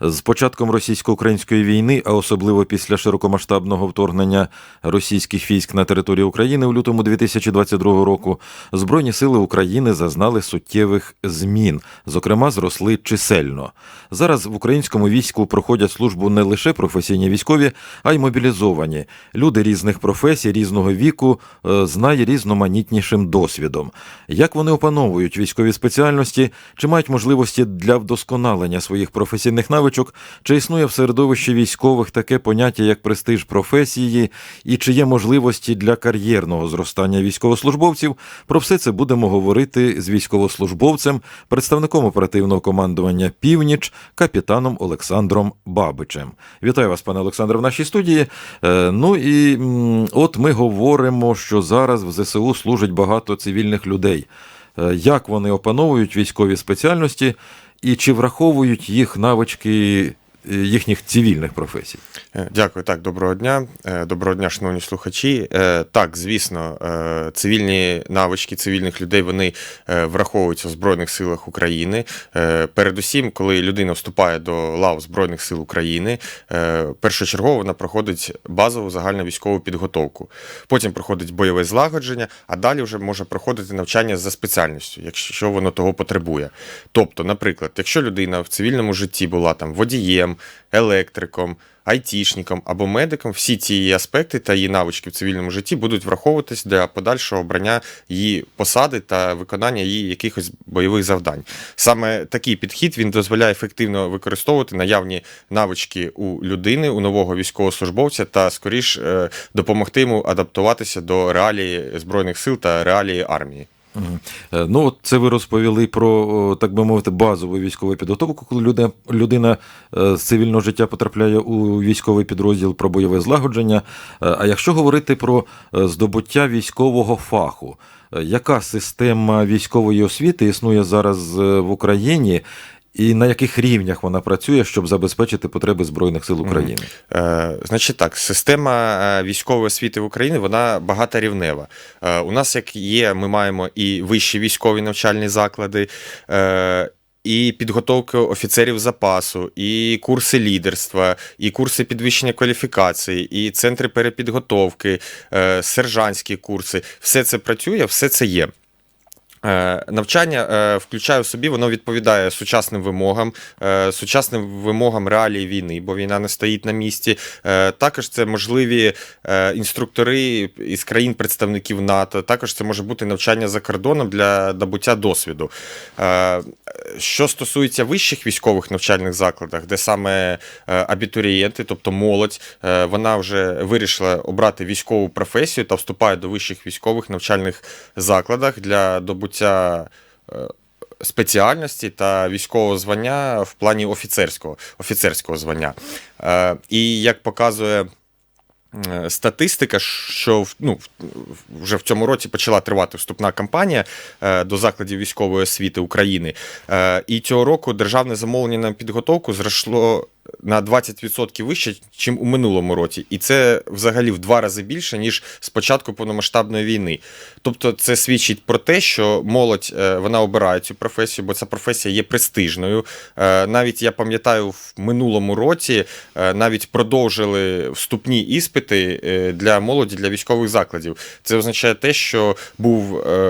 З початком російсько-української війни, а особливо після широкомасштабного вторгнення російських військ на територію України у лютому 2022 року, Збройні сили України зазнали суттєвих змін, зокрема, зросли чисельно. Зараз в українському війську проходять службу не лише професійні військові, а й мобілізовані. Люди різних професій, різного віку, е, з найрізноманітнішим досвідом. Як вони опановують військові спеціальності, чи мають можливості для вдосконалення своїх професійних навичок, чи існує в середовищі військових таке поняття, як престиж професії, і чи є можливості для кар'єрного зростання військовослужбовців, про все це будемо говорити з військовослужбовцем, представником оперативного командування Північ, капітаном Олександром Бабичем. Вітаю вас, пане Олександре, в нашій студії. Е, Ну і от ми говоримо, що зараз в ЗСУ служить багато цивільних людей. Е, Як вони опановують військові спеціальності і чи враховують їх навички їхніх цивільних професій? Е, Дякую. Так, доброго дня. Е, Доброго дня, шановні слухачі. Е, Так, звісно, цивільні навички цивільних людей вони враховуються в Збройних силах України. Передусім, коли людина вступає до лав Збройних сил України, першочергово вона проходить базову загальновійськову підготовку. Потім проходить бойове злагодження, а далі вже може проходити навчання за спеціальністю, якщо воно того потребує. Тобто, наприклад, якщо людина в цивільному житті була там водієм, електриком, айтішником або медиком, всі ці її аспекти та її навички в цивільному житті будуть враховуватись для подальшого обрання її посади та виконання її якихось бойових завдань. Саме такий підхід він дозволяє ефективно використовувати наявні навички у людини, у нового військовослужбовця та скоріш е, допомогти йому адаптуватися до реалії збройних сил та реалії армії. Е, Ну, це ви розповіли про, так би мовити, базову військову підготовку, коли людина, людина е, з цивільного життя потрапляє у військовий підрозділ про бойове злагодження. Е, А якщо говорити про здобуття військового фаху, яка система військової освіти існує зараз в Україні? І на яких рівнях вона працює, щоб забезпечити потреби Збройних сил України? Е, значить так, система е, військової освіти в Україні вона багаторівнева. Е, у нас як є, ми маємо і вищі військові навчальні заклади. Е, і підготовка офіцерів запасу, і курси лідерства, і курси підвищення кваліфікації, і центри перепідготовки, е, сержантські курси. Все це працює, все це є. Е, Навчання е, включає в собі, воно відповідає сучасним вимогам, е, сучасним вимогам реалії війни, бо війна не стоїть на місці. Також це можливі інструктори із країн-представників НАТО. Також це може бути навчання за кордоном для набуття досвіду. Що стосується вищих військових навчальних закладах, де саме абітурієнти, тобто молодь, вона вже вирішила обрати військову професію та вступає до вищих військових навчальних закладах для добуття е, спеціальності та військового звання в плані офіцерського, офіцерського звання. Е, І як показує. е, Статистика, що ну, вже в цьому році почала тривати вступна кампанія до закладів військової освіти України. І цього року державне замовлення на підготовку зросло на 20% вище, ніж у минулому році. І це взагалі в два рази більше, ніж з початку повномасштабної війни. Тобто, це свідчить про те, що молодь е, вона обирає цю професію, бо ця професія є престижною. Е, Навіть я пам'ятаю, в минулому році е, навіть продовжили вступні іспити для молоді для військових закладів. Це означає те, що був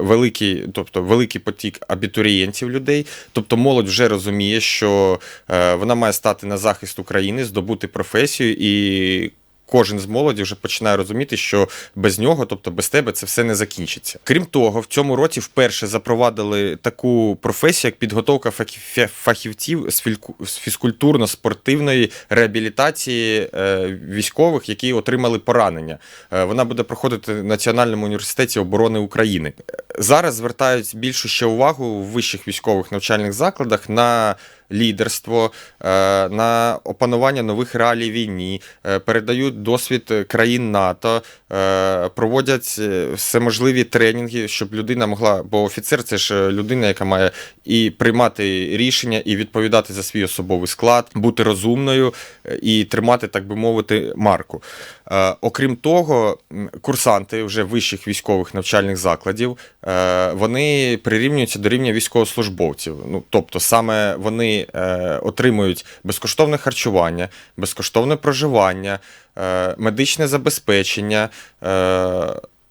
великий, тобто великий потік абітурієнтів людей. Тобто молодь вже розуміє, що вона має стати на захист України, здобути професію і. Кожен з молоді вже починає розуміти, що без нього, тобто без тебе, це все не закінчиться. Крім того, в цьому році вперше запровадили таку професію, як підготовка фахів- фахівців з фізкультурно-спортивної реабілітації е, військових, які отримали поранення. Е, Вона буде проходити в Національному університеті оборони України. Зараз звертають більшу ще увагу в вищих військових навчальних закладах на лідерство, е, на опанування нових реалій війні, е, передають досвід країн НАТО, проводять е, всеможливі тренінги, щоб людина могла, бо офіцер це ж е, людина, яка має і приймати рішення, і відповідати за свій особовий склад, бути розумною е, і тримати, так би мовити, марку. Е, Окрім того, курсанти вже вищих військових навчальних закладів е, вони прирівнюються до рівня військовослужбовців. Ну тобто, саме вони е, отримують безкоштовне харчування, безкоштовне проживання, е, медичне забезпечення.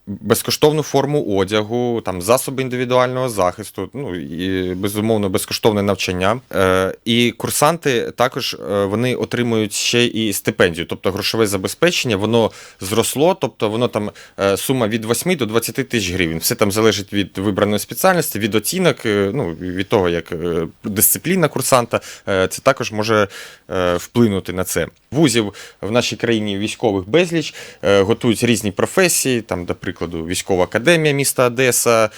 Безкоштовну форму одягу, там засоби індивідуального захисту, ну і безумовно безкоштовне навчання. Е, і курсанти також е, вони отримують ще і стипендію, тобто грошове забезпечення, воно зросло, тобто воно там е, сума від 8 до 20 тисяч гривень. Все там залежить від вибраної спеціальності, від оцінок, е, ну від того, як дисципліна курсанта, це також може вплинути на це. Вузів в нашій країні військових безліч готують різні професії, там, до прикладу, військова академія міста Одеса,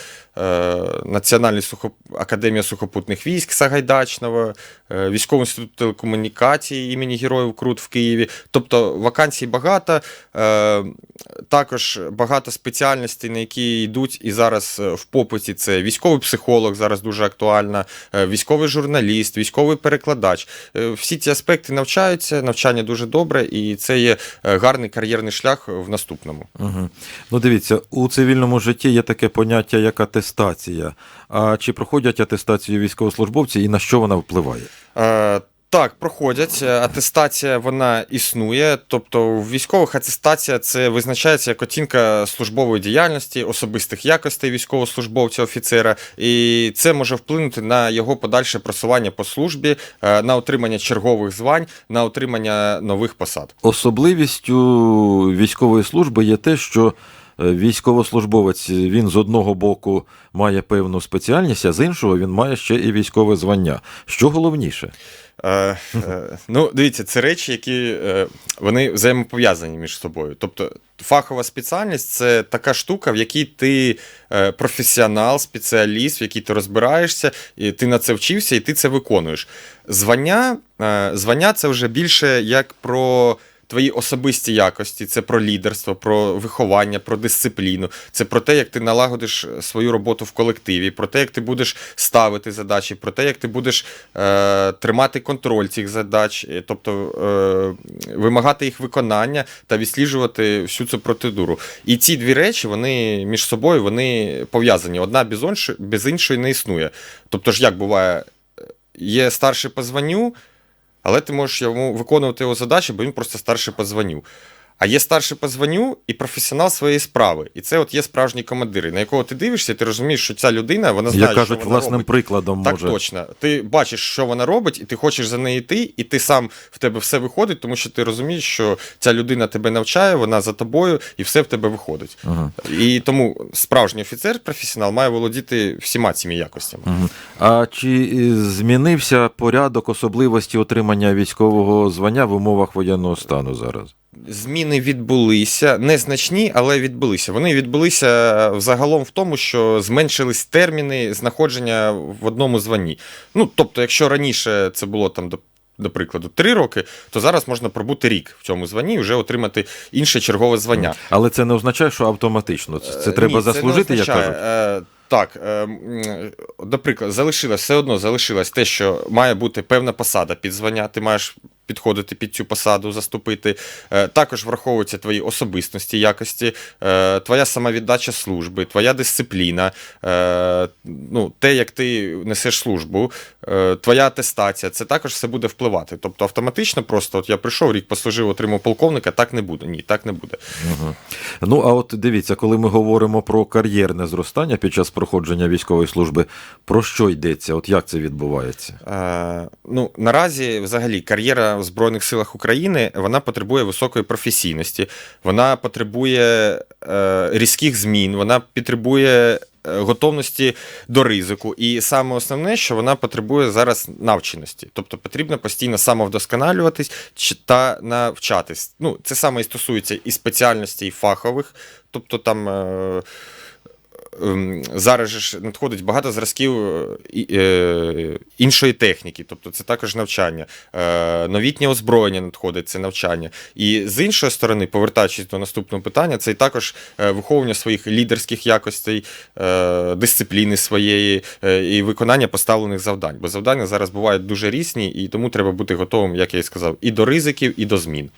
Національна сухо... академія сухопутних військ Сагайдачного, е, Військовий інститут телекомунікацій імені Героїв Крут в Києві. Тобто вакансій багато, е, також багато спеціальностей, на які йдуть і зараз е, в попиті. Це військовий психолог, зараз дуже актуальна, е, військовий журналіст, військовий перекладач. Е, Всі ці аспекти навчаються, навчання дуже добре, і це є е, гарний кар'єрний шлях в наступному. Угу. Ну, дивіться, у цивільному житті є таке поняття, як атестація. А чи проходять атестацію військовослужбовці і на що вона впливає? Е, Так, проходять. Е, Атестація вона існує. Тобто, у військових атестація це визначається як оцінка службової діяльності, особистих якостей військовослужбовця, офіцера, і це може вплинути на його подальше просування по службі, е, на отримання чергових звань, на отримання нових посад. Особливістю військової служби є те, що військовослужбовець він з одного боку має певну спеціальність, а з іншого він має ще і військове звання. Що головніше? Е, е, ну, дивіться, це речі, які е, вони взаємопов'язані між собою. Тобто, фахова спеціальність це така штука, в якій ти е, професіонал, спеціаліст, в якій ти розбираєшся, і ти на це вчився, і ти це виконуєш. Звання, е, звання це вже більше як про. Твої особисті якості, це про лідерство, про виховання, про дисципліну. Це про те, як ти налагодиш свою роботу в колективі, про те, як ти будеш ставити задачі, про те, як ти будеш е, тримати контроль цих задач, е, тобто е, вимагати їх виконання та відсліджувати всю цю процедуру. І ці дві речі вони між собою вони пов'язані. Одна без іншої, не існує. Тобто ж як буває, є старший по званню, але ти можеш йому виконувати його задачі, бо він просто старший по званню. А є старший по званню і професіонал своєї справи. І це от є справжні командири, на якого ти дивишся, ти розумієш, що ця людина вона знає, Як кажуть, що вона власним робить. прикладом Так може. точно. Ти бачиш, що вона робить, і ти хочеш за неї йти, і ти сам в тебе все виходить, тому що ти розумієш, що ця людина тебе навчає, вона за тобою, і все в тебе виходить. Ага. І тому справжній офіцер, професіонал, має володіти всіма цими якостями. Мгм. А чи е, змінився порядок особливості отримання військового звання в умовах воєнного стану зараз? Зміни відбулися незначні, але відбулися. Вони відбулися взагалом в тому, що зменшились терміни знаходження в одному званні. Ну тобто, якщо раніше це було там до. До прикладу, три роки, то зараз можна пробути рік в цьому званні і вже отримати інше чергове звання. Але це не означає, що автоматично. Це, це Е, треба ні, це заслужити, як кажуть. Е, Так, е, до прикладу, залишилось все одно залишилось те, що має бути певна посада під звання. Ти маєш підходити під цю посаду, заступити. Е, Також враховуються твої особистості, якості, е, твоя самовіддача служби, твоя дисципліна, е, ну, те, як ти несеш службу, твоя атестація. Це також все буде впливати. Тобто автоматично просто от я прийшов, рік послужив, отримав полковника, так не буде. Ні, так не буде. Угу. Ну, а от дивіться, коли ми говоримо про кар'єрне зростання під час проходження військової служби, про що йдеться? От як це відбувається? Е, ну, наразі, взагалі, кар'єра в Збройних силах України вона потребує високої професійності, вона потребує е, різких змін, вона потребує е, готовності до ризику. І саме основне, що вона потребує зараз навченості. Тобто потрібно постійно самовдосконалюватись чи- та навчатись. Ну, це саме і стосується і спеціальностей, і фахових, тобто там. Е, зараз ж надходить багато зразків е, е, іншої техніки, тобто це також навчання. Е, Новітнє озброєння надходить, це навчання. І з іншої сторони, повертаючись до наступного питання, це і також виховування своїх лідерських якостей, дисципліни своєї і виконання поставлених завдань. Бо завдання зараз бувають дуже різні, і тому треба бути готовим, як я і сказав, і до ризиків, і до змін.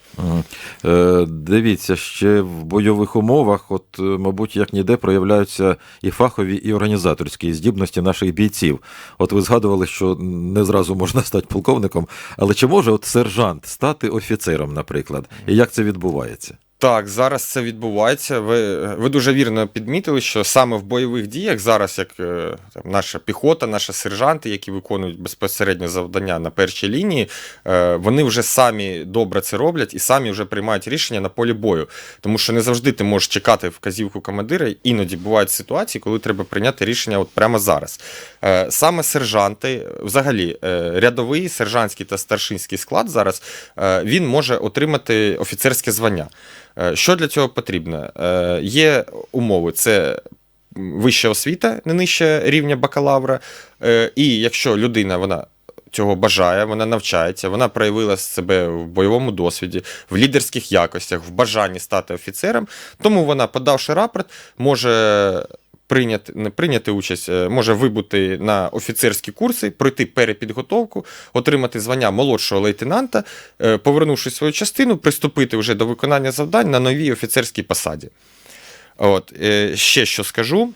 Дивіться, ще в бойових умовах, от, мабуть, як ніде проявляються і фахові, і організаторські здібності наших бійців. От ви згадували, що не зразу можна стати полковником, але чи може от сержант стати офіцером, наприклад? І як це відбувається? Так, зараз це відбувається. Ви, ви дуже вірно підмітили, що саме в бойових діях зараз, як е, там, наша піхота, наші сержанти, які виконують безпосередньо завдання на першій лінії, е, вони вже самі добре це роблять і самі вже приймають рішення на полі бою. Тому що не завжди ти можеш чекати вказівку командира. Іноді бувають ситуації, коли треба прийняти рішення от прямо зараз. Е, Саме сержанти, взагалі, е, рядовий, сержантський та старшинський склад зараз е, він може отримати офіцерське звання. Е, Що для цього потрібно? Е, Є умови: це вища освіта, не нижче рівня бакалавра. Е, І якщо людина вона цього бажає, вона навчається, вона проявила себе в бойовому досвіді, в лідерських якостях, в бажанні стати офіцером, тому вона, подавши рапорт, може. Прийняти, не прийняти участь, е, може вибути на офіцерські курси, пройти перепідготовку, отримати звання молодшого лейтенанта, е, повернувши свою частину, приступити вже до виконання завдань на новій офіцерській посаді. От, е, ще що скажу,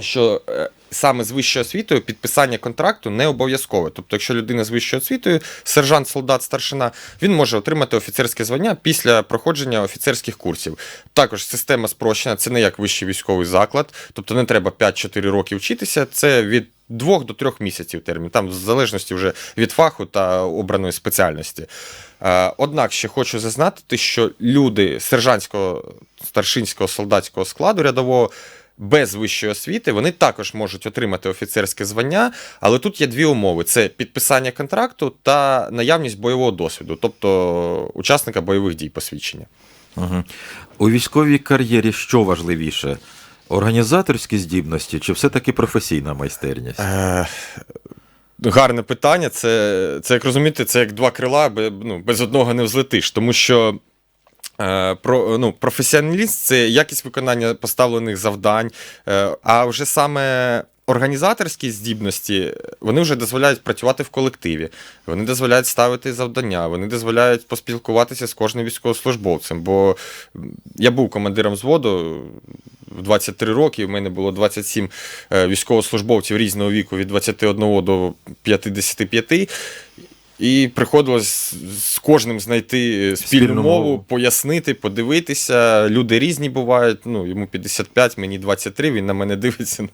що е, саме з вищою освітою підписання контракту не обов'язкове. Тобто, якщо людина з вищою освітою, сержант, солдат, старшина, він може отримати офіцерське звання після проходження офіцерських курсів. Також система спрощена, це не як вищий військовий заклад, тобто не треба 5-4 роки вчитися, це від. Двох до трьох місяців термін, там в залежності вже від фаху та обраної спеціальності. Е, Однак ще хочу зазнати, що люди сержантського, старшинського, солдатського складу рядового без вищої освіти вони також можуть отримати офіцерське звання, але тут є дві умови: це підписання контракту та наявність бойового досвіду, тобто учасника бойових дій посвідчення. Угу. У військовій кар'єрі що важливіше? Організаторські здібності чи все-таки професійна майстерність? Е, гарне питання. Це, це як розуміти, це як два крила, ну, без одного не взлетиш. Тому що про, ну, професіоналіст це якість виконання поставлених завдань, е, а вже саме. Організаторські здібності вони вже дозволяють працювати в колективі, вони дозволяють ставити завдання, вони дозволяють поспілкуватися з кожним військовослужбовцем. Бо я був командиром взводу в 23 роки, в мене було 27 е, військовослужбовців різного віку від 21 до 55. І приходилось з кожним знайти е, спільну, Спільну мову, мову. пояснити, подивитися. Люди різні бувають. Ну, йому 55, мені 23, він на мене дивиться, ну,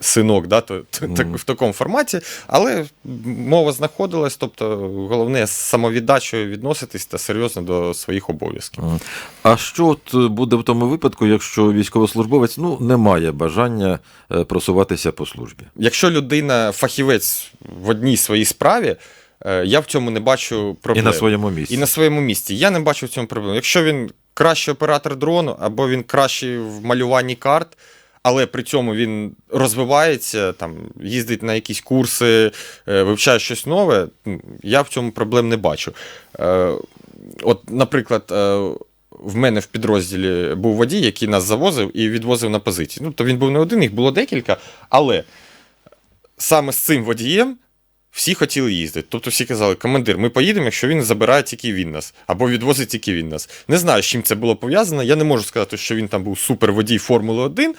синок, да, то, то, так, в такому форматі. Але мова знаходилась, тобто головне з самовіддачею відноситись та серйозно до своїх обов'язків. Мгм. А що от е, буде в тому випадку, якщо військовослужбовець ну, не має бажання е, просуватися по службі? Якщо людина фахівець в одній своїй справі, я в цьому не бачу І проблем. на своєму місці. І на своєму місці. Я не бачу в цьому проблем. Якщо він кращий оператор дрону, або він кращий в малюванні карт, але при цьому він розвивається, там, їздить на якісь курси, е, вивчає щось нове, я в цьому проблем не бачу. Е, От, наприклад, е, в мене в підрозділі був водій, який нас завозив і відвозив на позиції. Ну, то він був не один, їх було декілька, але саме з цим водієм всі хотіли їздити. Тобто всі казали, командир, ми поїдемо, якщо він забирає тільки він нас, або відвозить тільки він нас. Не знаю, з чим це було пов'язано. Я не можу сказати, що він там був суперводій Формули 1.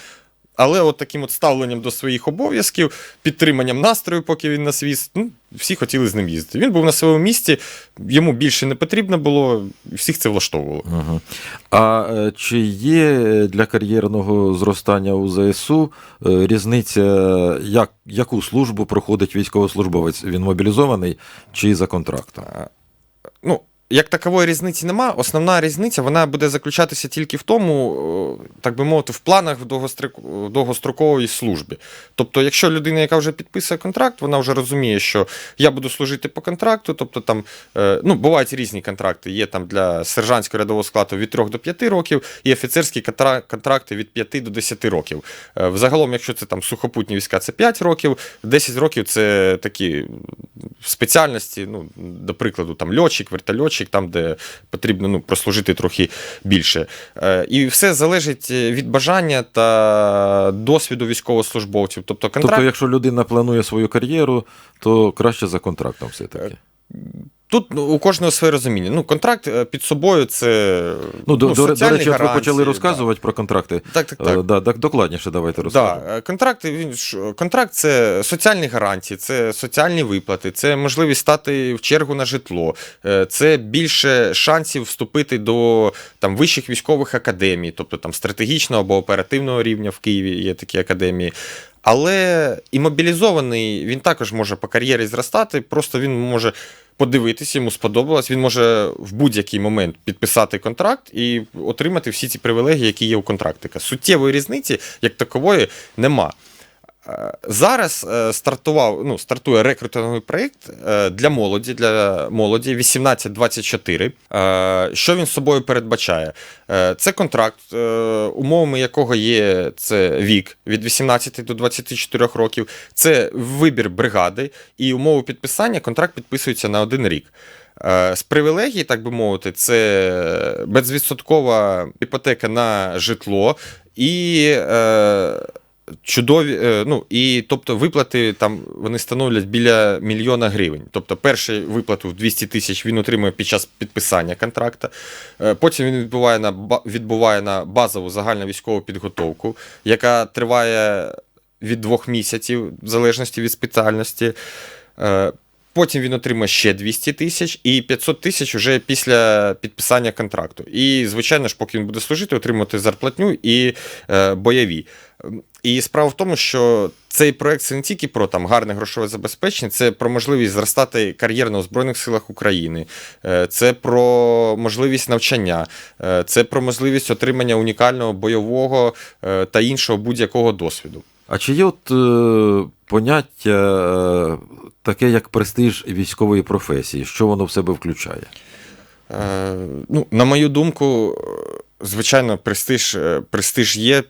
Але от таким от ставленням до своїх обов'язків, підтриманням настрою, поки він нас віз, ну, всі хотіли з ним їздити. Він був на своєму місці, йому більше не потрібно було, всіх це влаштовувало. Угу. А е, чи є для кар'єрного зростання у ЗСУ е, різниця, як, яку службу проходить військовослужбовець? Він мобілізований чи за контрактом? Ну, як такової різниці нема. Основна різниця вона буде заключатися тільки в тому, так би мовити, в планах в довгострок- в довгострокової служби. Тобто, якщо людина, яка вже підписує контракт, вона вже розуміє, що я буду служити по контракту, тобто там е, ну, бувають різні контракти. Є там для сержантського рядового складу від 3 до 5 років, і офіцерські контракти від 5 до 10 років. Е, Взагалом, якщо це там сухопутні війська, це 5 років, 10 років це такі спеціальності, ну, до прикладу, там льотчик, вертольотчик, там, де потрібно ну, прослужити трохи більше. Е, І все залежить від бажання та досвіду військовослужбовців. Тобто контракт. Тобто, якщо людина планує свою кар'єру, то краще за контрактом все-таки. Тут ну, у кожного своє розуміння. Ну, контракт е, під собою це. Ну, до, до, до соціальні речі, ви почали да. розказувати про контракти. Так, так, Е, так. Да, так, докладніше давайте Да, розкажемо. е, контракти, він контракт це соціальні гарантії, це соціальні виплати, це можливість стати в чергу на житло, е, це більше шансів вступити до там, вищих військових академій, тобто там стратегічного або оперативного рівня в Києві є такі академії. Але і мобілізований він також може по кар'єрі зростати, просто він може подивитися, йому сподобалось. Він може в будь-який момент підписати контракт і отримати всі ці привілегії, які є у контрактика. Суттєвої різниці, як такової, нема. Зараз е, стартував, ну, стартує рекрутинговий проєкт е, для молоді, для молоді 18-24. Е, Що він собою передбачає? Це контракт, умовами якого є це вік від 18 до 24 років, це вибір бригади, і умови підписання контракт підписується на один рік. З привілегій, так би мовити, це безвідсоткова іпотека на житло і. Чудові, е, ну і тобто виплати там вони становлять біля мільйона гривень. Тобто, першу виплату в 200 тисяч він отримує під час підписання контракта. Е, Потім він відбуває на відбуває на базову загальну військову підготовку, яка триває від двох місяців, в залежності від спеціальності. Е, Потім він отримає ще 200 тисяч і 500 тисяч вже після підписання контракту. І, звичайно ж, поки він буде служити, отримувати зарплатню і бойові. І справа в тому, що цей проект це не тільки про там гарне грошове забезпечення, це про можливість зростати кар'єрно у Збройних силах України, е, це про можливість навчання, е, це про можливість отримання унікального бойового е, та іншого будь-якого досвіду. А чи є от е, поняття е, таке, як престиж військової професії? Що воно в себе включає? Е, ну, на мою думку, звичайно, престиж, е, престиж є.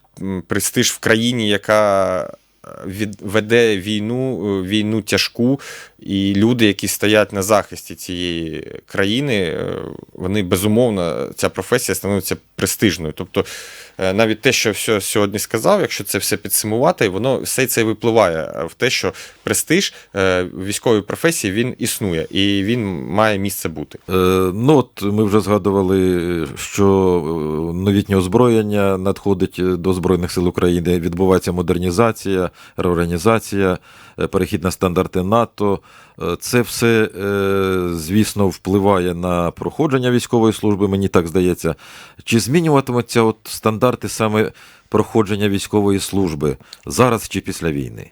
Престиж в країні, яка е, від, веде війну, е, війну тяжку, і люди, які стоять на захисті цієї країни, вони безумовно, ця професія становиться престижною. Тобто, навіть те, що все сьогодні сказав, якщо це все підсумувати, воно все це випливає в те, що престиж е, військової професії він існує і він має місце бути. Е, ну, от ми вже згадували, що е, новітнє озброєння надходить до Збройних сил України, відбувається модернізація, реорганізація, е, перехід на стандарти НАТО. Е, Це все, е, звісно, впливає на проходження військової служби, мені так здається. Чи змінюватимуться от стандарти саме проходження військової служби зараз чи після війни?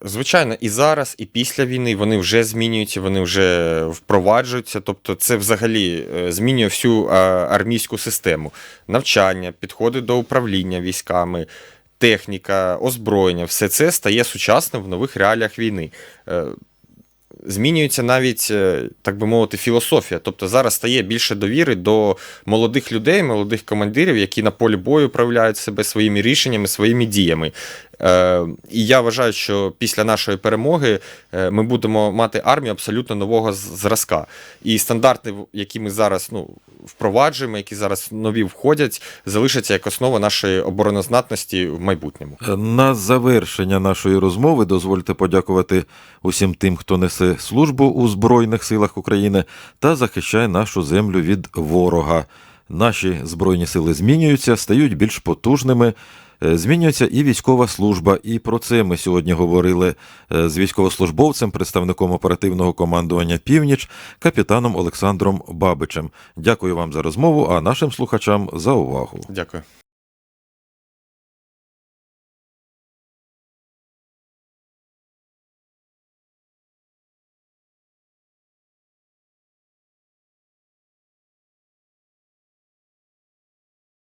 Звичайно, і зараз, і після війни вони вже змінюються, вони вже впроваджуються. Тобто, це взагалі е, змінює всю армійську систему: навчання, підходи до управління військами, техніка, озброєння все це стає сучасним в нових реаліях війни. Змінюється навіть, е, так би мовити, філософія. Тобто зараз стає більше довіри до молодих людей, молодих командирів, які на полі бою проявляють себе своїми рішеннями, своїми діями. Е, І я вважаю, що після нашої перемоги е, ми будемо мати армію абсолютно нового зразка. І стандарти, які ми зараз ну, впроваджуємо, які зараз нові входять, залишаться як основа нашої обороноздатності в майбутньому. На завершення нашої розмови дозвольте подякувати усім тим, хто несе службу у Збройних силах України та захищає нашу землю від ворога. Наші збройні сили змінюються, стають більш потужними. Е, Змінюється і військова служба, і про це ми сьогодні говорили е, з військовослужбовцем, представником оперативного командування Північ, капітаном Олександром Бабичем. Дякую вам за розмову, а нашим слухачам за увагу. Дякую.